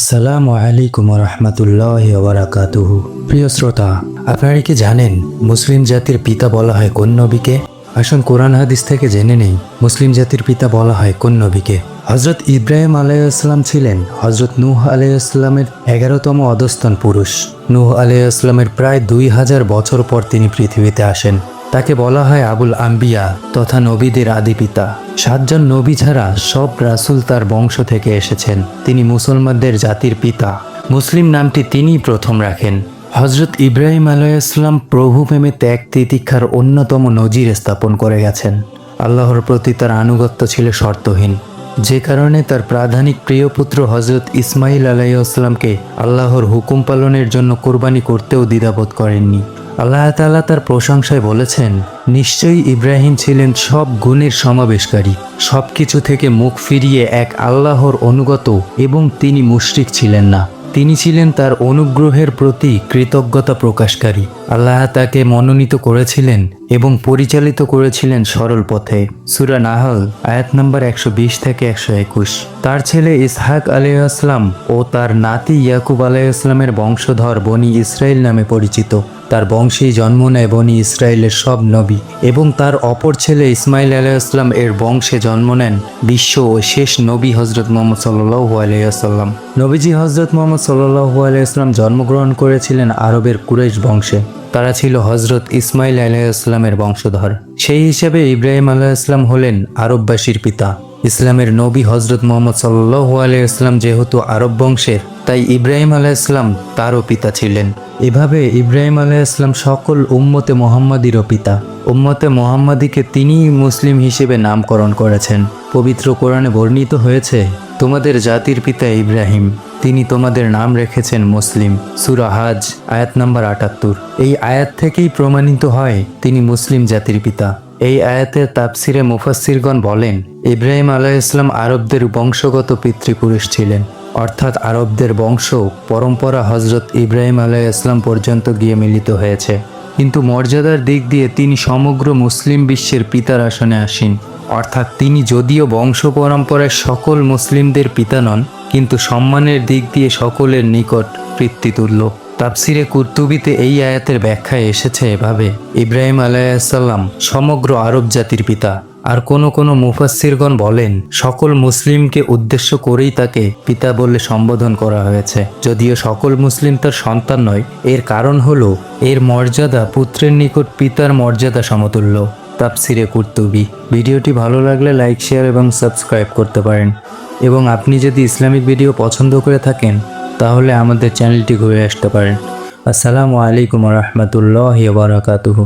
আসসালামু আলাইকুম রহমতুল্লাহ ওবরাকাতুহু। প্রিয় শ্রোতা, আপনারা কি জানেন মুসলিম জাতির পিতা বলা হয় কোন নবীকে? আসুন কোরআন হাদিস থেকে জেনে নেই, মুসলিম জাতির পিতা বলা হয় কোন নবীকে? হজরত ইব্রাহিম আলাইসাল্লাম ছিলেন হজরত নূহ আলাইসাল্লামের এগারোতম অধস্থান পুরুষ। নূহ আলাইসাল্লামের প্রায় দুই হাজার বছর পর তিনি পৃথিবীতে আসেন। তাকে বলা হয় আবুল আম্বিয়া তথা নবীদের আদি পিতা। সাতজন নবী ছাড়া সব রাসূল তার বংশ থেকে এসেছেন। তিনি মুসলমানদের জাতির পিতা। মুসলিম নামটি তিনিই প্রথম রাখেন। হজরত ইব্রাহিম আলাইসলাম প্রভু প্রেমে ত্যাগ তিতিক্ষার অন্যতম নজির স্থাপন করে গেছেন। আল্লাহর প্রতি তার আনুগত্য ছিল শর্তহীন। যে কারণে তার প্রাধানিক প্রিয় পুত্র হজরত ইসমাইল আলাইসলামকে আল্লাহর হুকুম পালনের জন্য কোরবানি করতেও দ্বিধাবোধ করেননি। আল্লাহ তালা তার প্রশংসায় বলেছেন, নিশ্চয়ই ইব্রাহিম ছিলেন সব গুণের সমাবেশকারী। সব কিছু থেকে মুখ ফিরিয়ে এক আল্লাহর অনুগত এবং তিনি মুশরিক ছিলেন না। তিনি ছিলেন তার অনুগ্রহের প্রতি কৃতজ্ঞতা প্রকাশকারী। আল্লাহ তাকে মনোনীত করেছিলেন এবং পরিচালিত করেছিলেন সরল পথে। সুরা নাহল, আয়াত নম্বর একশো বিশ থেকে একশো একুশ। তার ছেলে ইসহাক আলাইসলাম ও তার নাতি ইয়াকুব আলাইসলামের বংশধর বনি ইসরায়েল নামে পরিচিত। তার বংশেই জন্ম নেয় বনি ইসরায়েলের সব নবী এবং তার অপর ছেলে ইসমাইল আলাইসলাম এর বংশে জন্ম নেন বিশ্ব ও শেষ নবী হজরত মোহাম্মদ সাল্লু আলাইসাল্লাম নবীজি হজরত মোহাম্মদ সাল্লু আলাইসলাম জন্মগ্রহণ করেছিলেন আরবের কুরেশ বংশে। তারা ছিল হজরত ইসমাইল আলাইসলামের বংশধর। সেই হিসেবে ইব্রাহিম আলাইসলাম হলেন আরববাসীর পিতা। ইসলামের নবী হজরত মোহাম্মদ সাল্লু আলাইসলাম যেহেতু আরব বংশের, তাই ইব্রাহিম আলাইসলাম তারও পিতা ছিলেন। এভাবে ইব্রাহিম আলাইসলাম সকল উম্মতে মোহাম্মদীরও পিতা। উম্মতে মোহাম্মদীকে তিনিই মুসলিম হিসেবে নামকরণ করেছেন। পবিত্র কোরআনে বর্ণিত হয়েছে, তোমাদের জাতির পিতা ইব্রাহিম। তিনি তোমাদের নাম রেখেছেন মুসলিম। সুরা হাজ, আয়াত নাম্বার আটাত্তর। এই আয়াত থেকেই প্রমাণিত হয় তিনি মুসলিম জাতির পিতা। এই আয়াতের তাপসিরে মুফাসিরগণ বলেন, ইব্রাহিম আলাহ ইসলাম আরবদের বংশগত পিতৃপুরুষ ছিলেন। অর্থাৎ আরবদের বংশ পরম্পরা হজরত ইব্রাহিম আলাহ ইসলাম পর্যন্ত গিয়ে মিলিত হয়েছে। কিন্তু মর্যাদার দিক দিয়ে তিনি সমগ্র মুসলিম বিশ্বের পিতার আসনে আসেন। অর্থাৎ তিনি যদিও বংশ পরম্পরায় সকল মুসলিমদের পিতা নন কিন্তু সম্মানের দিক দিয়ে সকলের নিকট পিতৃতুল্য তাপসিরে কুর্তুবিতে এই আয়াতের ব্যাখ্যায় এসেছে এভাবে, ইব্রাহিম আলাইসাল্লাম সমগ্র আরব জাতির পিতা। আর কোনো কোনো মুফাসিরগণ বলেন, সকল মুসলিমকে উদ্দেশ্য করেই তাকে পিতা বলে সম্বোধন করা হয়েছে। যদিও সকল মুসলিম তার সন্তান নয়, এর কারণ হলো এর মর্যাদা পুত্রের নিকট পিতার মর্যাদা সমতুল্য। তাপসিরে কুর্তুবি। ভিডিওটি ভালো লাগলে লাইক, শেয়ার এবং সাবস্ক্রাইব করতে পারেন। এবং আপনি যদি ইসলামিক ভিডিও পছন্দ করে থাকেন, তাহলে আমাদের চ্যানেলটি ঘুরে আসতে পারেন। আসসালামু আলাইকুম রহমতুল্লাহ বারাকাতুহু।